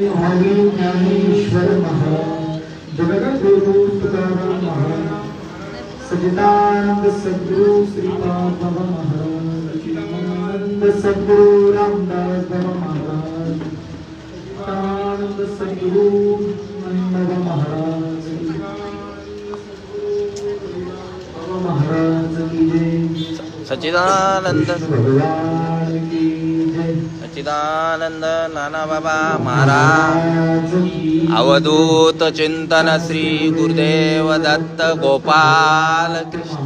स्वामी ज्ञानेश्वर महाराज जगदगुरु तुकाराम महाराज सचिदानंद सद्गुरु श्रीपाद बाबा महाराज सचिदानंद। सद्गुरु रामदास बाबा महाराज सचिदानंद सद्गुरु बाबा महाराज बाबा महाराज की जय सच्चिदानंद भगवान सच्चिदानंद नाना बाबा महाराज. अवधूत चिंतन श्री गुरुदेव दत्त गोपाल कृष्ण.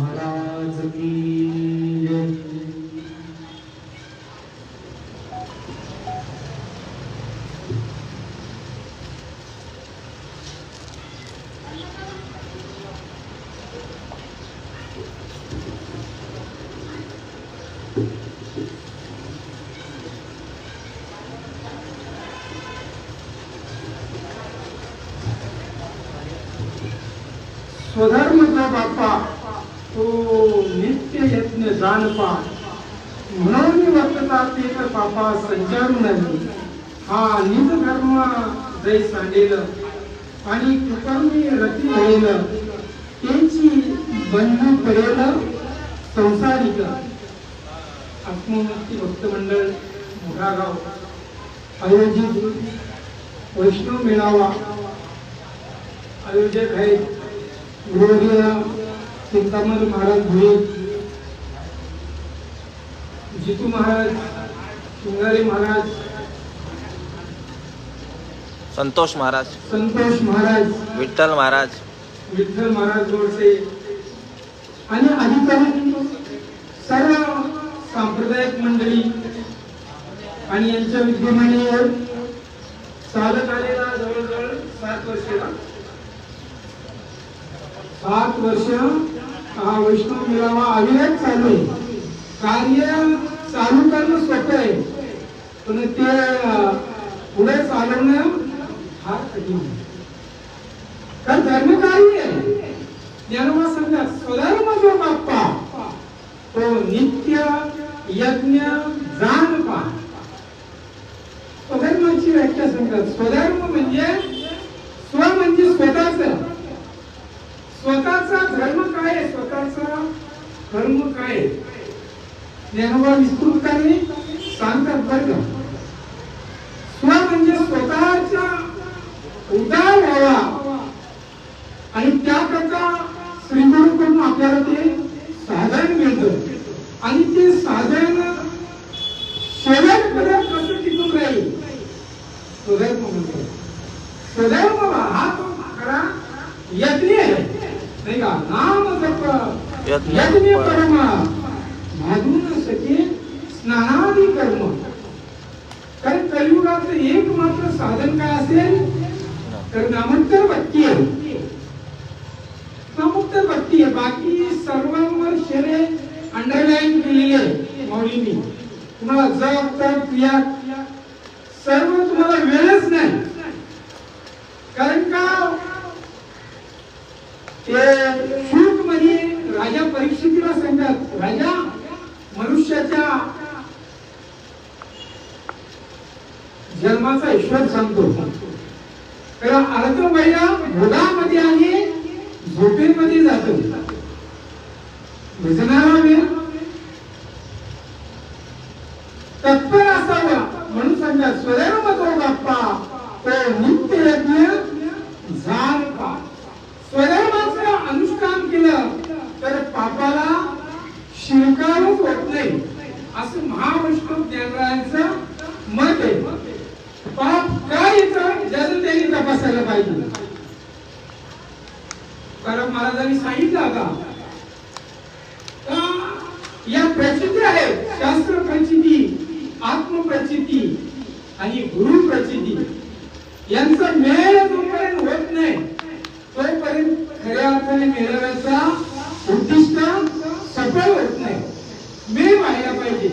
स्वधर्मचा बापा तो नित्य यत्न जाणपा. म्हणून वर्तता ते तर पापा संचारू नाही. हा निज धर्म जै सांडेल आणि कुकर्मी रती होईल त्यांची बंधू पडेल संसारिक. आत्ममुक्ती भक्त मंडळ मोठागाव आयोजित वैष्णव मेळावा. आयोजक आहेत चिंतामण महाराज जितू महाराज शिंगारे महाराज संतोष महाराज संतोष महाराज विठ्ठल महाराज विठ्ठल महाराज गोडसे आणि अधिकारी सर्व सांप्रदायिक मंडळी आणि यांच्या विद्यमाने चालत आलेला जवळजवळ सात वर्षाला सात वर्ष हा वैष्णव मेळावा अविरत चालू आहे. कार्य चालू करणं सोपं आहे. पण ते पुढे चालवणं फार कठीण तर धर्म कार्य आहे. ज्ञानोबा सांगतात स्वधर्म जो बाप्पा तो नित्य यज्ञ जाणपा स्वधर्माची व्याख्या सांगतात. स्वधर्म म्हणजे स्व म्हणजे स्वतःच स्वतःचा धर्म काय आहे स्वतःचा धर्म काय आहे? ज्ञानोबा विस्तृतपणे सांगतात बरं का स्व म्हणजे स्वतःच्या उदा व्हावा आणि त्याकरता श्रीगुरूकडून आपल्याला ते साधन मिळतं आणि ते साधन शेवटपर्यंत कसं टिकून राहील स्वधर्म म्हणतो स्वधर्म हा तो खरा यज्ञ आहे नाही का नाम जप यज्ञ यज्ञ पर- कर्म भागून सके स्नानादी कर्म कारण कलियुगाचं एक मात्र साधन काय असेल? तर नामांतर भक्ती आहे. नामोत्तर भक्ती आहे. बाकी सर्वांवर शेरे अंडरलाईन केलेले आहे. मौलींनी. तुम्हाला जप तप क्रिया सर्व तुम्हाला वेळच नाही कारण का ते शुल्कमध्ये राजा परीक्षितीला सांगतात राजा मनुष्याच्या जन्माचा ईश्वर सांगतो. कारण अर्ध महिला मुलामध्ये आणि झोपेमध्ये जातो. भजनाला वेळ तत्पर असावा म्हणून सांगतात स्वधर्म तो बाप्पा तो नित्य यज्ञ झाल पा स्वधर्माचं अनुष्ठान केलं तर पापाला शिरकावच होत नाही असं महावैष्णव ज्ञानरायांचं मत आहे पाप काय येतं ज्याचं त्यांनी तपासायला कारण महाराजांनी सांगितलं का या प्रचिती आहेत शास्त्र प्रचिती आत्मप्रचिती आणि गुरु प्रचिती. यांचा मेळ जोपर्यंत होत नाही तोपर्यंत खऱ्या अर्थाने मेळाव्याचा उद्दिष्ट सफल होत नाही. मेळ व्हायला पाहिजे.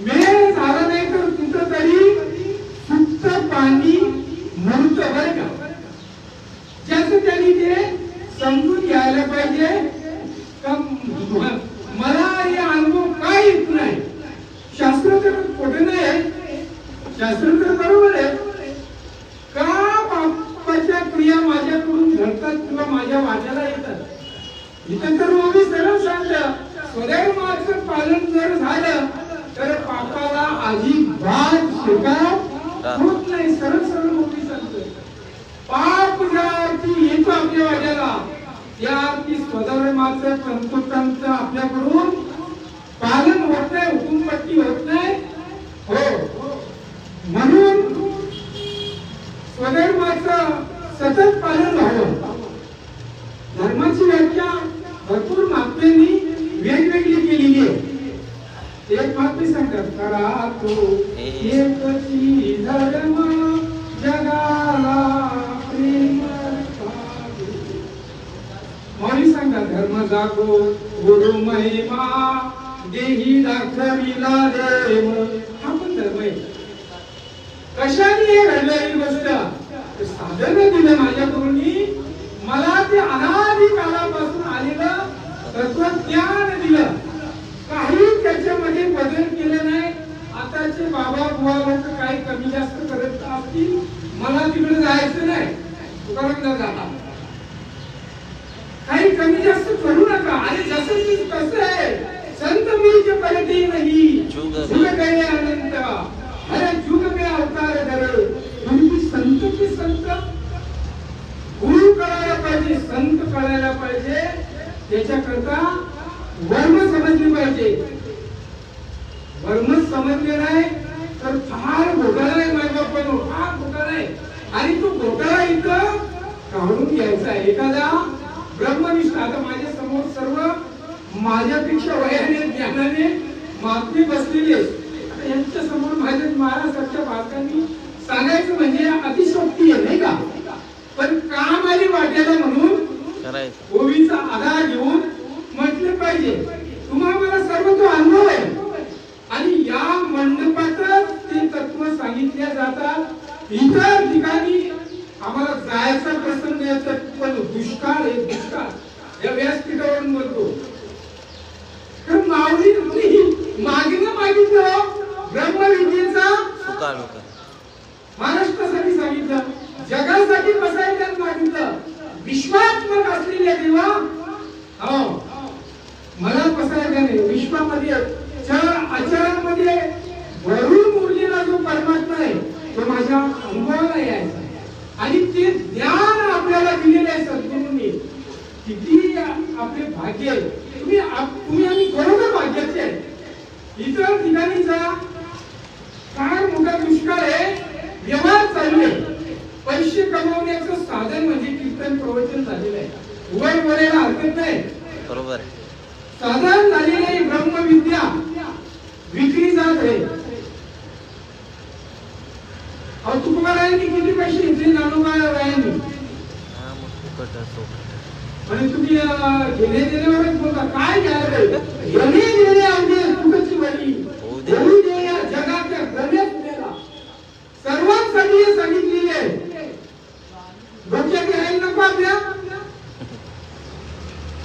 मेळ झाला नाही तर कुठं तरी सुप्त पाणी म्हणत बरं का ज्याचं त्यांनी ते समजून घ्यायला पाहिजे का म- मला हे अनुभव काय येत नाही शास्त्र तर खोटे नाही आहे शास्त्र तर बरोबर आहे का भेदभाव होत नाही सरळ सरळ मोठी सांगतोय. पाप हजारची येतो आपल्या वाट्याला. त्या ती मात्र तंतोतंत आपल्याकडून पालन होत नाही हुकुमपट्टी होत नाही हो म्हणून स्वधर्माचं सतत पालन व्हावं धर्माची व्याख्या भरपूर महात्म्यांनी वेगवेगळी केलेली आहे एक महात्मे सांगतात करा तो एकची धर्म जगाला प्रेम पावे. मौली सांगतात धर्म जागो गुरु महिमा देही दाखविला देव. हा पण धर्म कशाने गोष्ट साधन दिलं माझ्याकडून मला ते अनादी कालापासून आलेलं तत्वज्ञान दिलं. काही त्याच्यामध्ये बदल केले नाही. आताचे बाबा बुवा लोक काही कमी जास्त करत असतील मला तिकडे जायचं नाही तुकाराम दादा काही कमी जास्त करू नका आणि जसं मी कसं आहे संत मी जे पलटी नाही जुग जुग गए अनंत अरे जुग में अवतार धरे तुम्ही संत की संत गुरु कळायला पाहिजे संत कळायला पाहिजे त्याच्याकरता वर्म समजली पाहिजे वर्म समजले नाही तर फार घोटाळा आहे माझ्या पण फार घोटाळा आहे आणि तो घोटाळा इथं काढून घ्यायचा एखादा ब्रह्मनिष्ठ आता माझ्यासमोर सर्व माझ्यापेक्षा वयाने ज्ञानाने मागणी बसलेली यांच्या समोर माझ्या महाराष्ट्राच्या बालकांनी सांगायचं म्हणजे अतिशोक्ती आहे नाही का? पण काम आली वाट्याला म्हणून ओवीचा आधार घेऊन म्हटले पाहिजे. तुम्हाला मला सर्व तो अनुभव आहे. आणि या मंडपातच ते तत्व सांगितले जातात. इतर ठिकाणी आम्हाला जायचा प्रसंग येतात पण दुष्काळ आहे दुष्काळ. या व्यासपीठावरून बोलतो. तर माऊली मागणं मागितलं ब्रह्मविद्येचा महाराष्ट्रासाठी सांगितलं जगासाठी बसायला मागितलं विश्वात्मक असलेल्या देवा हो. मला बसायला नाही विश्वामध्ये चार आचारांमध्ये भरून उरलेला जो परमात्मा आहे तो माझ्या अनुभवाला यायचा आणि ते ज्ञान आपल्याला दिलेलं आहे सद्गुरूंनी किती आपले भाग्य आहे. तुम्ही तुम्ही आम्ही बरोबर भाग्याचे आहे. इतर ठिकाणी जा. फार मोठा दुष्काळ आहे. व्यवहार चालू आहे. पैसे कमवण्याचं साधन म्हणजे कीर्तन प्रवचन झालेलं आहे. वर बोलायला हरकत नाही. बरोबर साधन झालेलं आहे ब्रह्मविद्या. विक्री जात आहे. अहो किती पैसे घेतले? फुकट असो. आणि तुम्ही घेणे देण्यावरच बोलता. काय घ्यायला पाहिजे? घेणे देणे म्हणजे सुखाची दे. दे या जगाच्या सर्वांसाठी हे सांगितलेले आहे. डोक्यात घ्यायला नको आपल्या.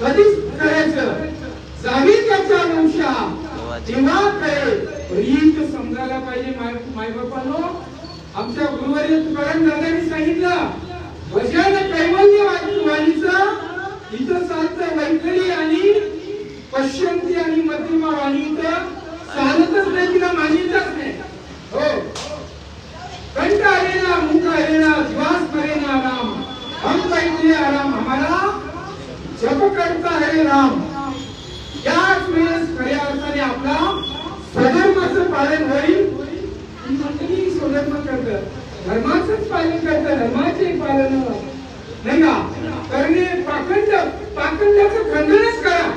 कधीच करायचं. जावी त्याच्या वंशा तेव्हा कळे रीत समजायला पाहिजे माय मायबापानो. आमच्या गुरुवारी तुकाराम दादांनी सांगितलं. भजन कैवल्य वाणी- वाणीचं. इथं चालतं वैखरी आणि पश्चिमती आणि मध्यमा वाणी. इथं चालतच नाही तिला मानितच नाही. हो. कंठ आलेला मुख आलेला श्वास करेना राम हम कैसे आराम. हमारा जप करता है राम. याच वेळेस खऱ्या अर्थाने आपला स्वधर्माचं पालन होईल. ही मंडळी स्वधर्म करत. धर्माचंच पालन करत. धर्माचे पालन. नाही का कारण पाखंड पाखंडाचं खंडनच करा.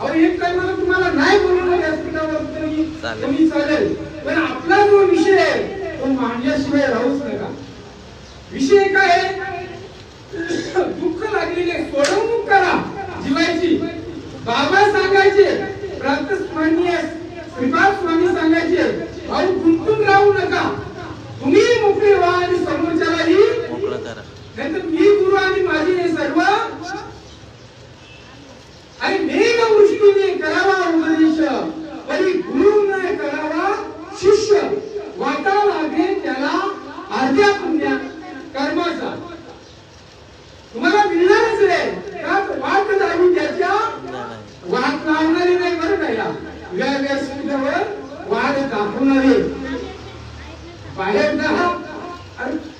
अहो एक टायमाला तुम्हाला नाही बोलवलं व्यासपीठावर. तुम्ही चालेल. पण आपला जो विषय आहे तो मांडल्याशिवाय राहूच नका. विषय काय आहे? दुःख लागलेले सोडवणूक करा जीवायची. बाबा सांगायचे प्रातस्मरणीय श्रीपाद स्वामी सांगायचे भाऊ गुंतून राहू नका.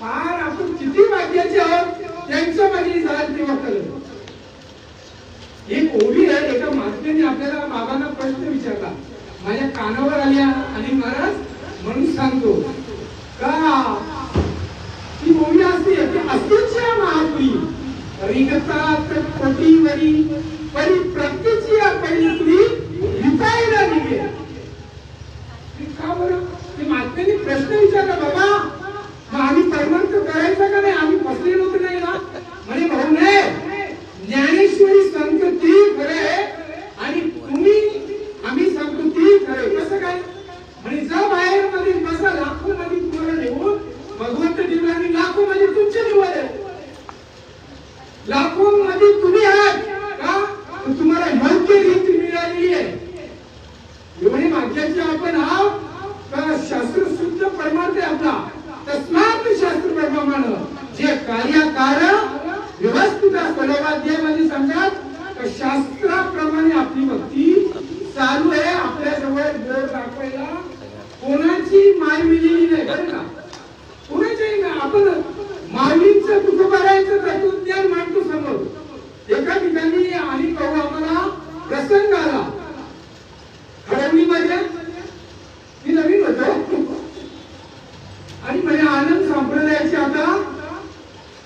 आज आपण किती भाग्याचे आहोत त्यांचं माझी जात तेव्हा करत एक ओवी आहे एका मातेने आपल्याला बाबांना प्रश्न विचारला. माझ्या कानावर आल्या आणि महाराज म्हणून सांगतो का? ती ओवी असते अस्तित्व महापुरी. रिगतात पटीवरी परी प्रत्येची परिस्थिती लिहितायला निघे का बरं? ते मातेने प्रश्न विचारला बाबा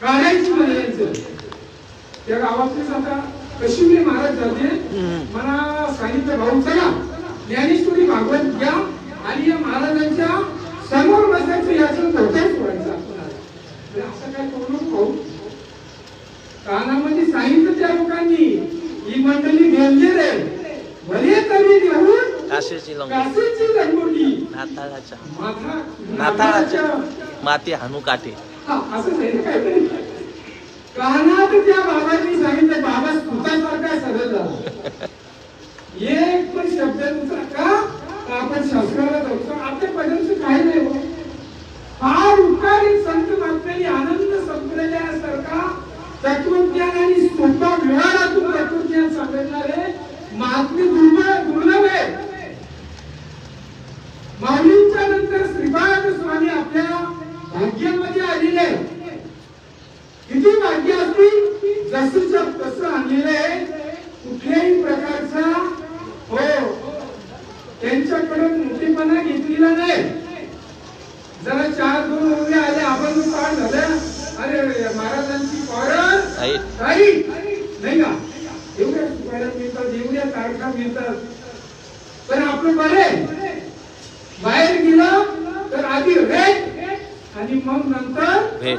काढायची मला यांचं त्या गावातलेच आता कशिमले महाराज जाते मला साहित्य भाऊ चला. ज्ञानेश्वरी भागवत घ्या आणि या महाराजांच्या समोर बसायचं याच धोकाच सोडायचं असं काय करू नको. कानामध्ये साहित्य त्या लोकांनी ही मंडळी डेंजर रे भले तरी नाताळाच्या. माती हाणू काटे असं नाही काहीतरी कानात त्या बाबांनी सांगितलं बाबा एक पण शब्द दुसरा का? आपण शास्त्राला जाऊ आपल्या काही नाही हो. फार उपकारी संत आनंद संप्रदायासारखा तत्वज्ञान आणि सोपा व्यवहारातून तत्वज्ञान सांगणारे महात्मे दुर्लभ आहे. आणि मग नंतर भेद.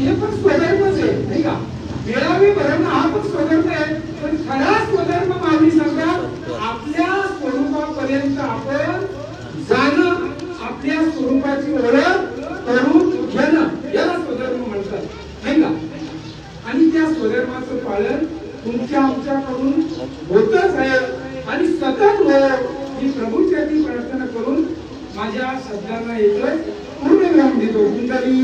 हे पण स्वधर्मच आहे नाही का? मेळावे भरणं हा पण स्वधर्म आहे. पण खरा स्वधर्म मागणी सांगा आपल्या स्वरूपापर्यंत आपण जाणं आपल्या स्वरूपाची ओळख करून घेणं याला स्वधर्म म्हणतात नाही का? आणि त्या स्वधर्माचं पालन तुमच्या आमच्याकडून होतच आहे. आणि सतत हो ही प्रभूच्याची प्रार्थना करून माझ्या शब्दांना येतोय पूर्ण विराम देतो. कुंडली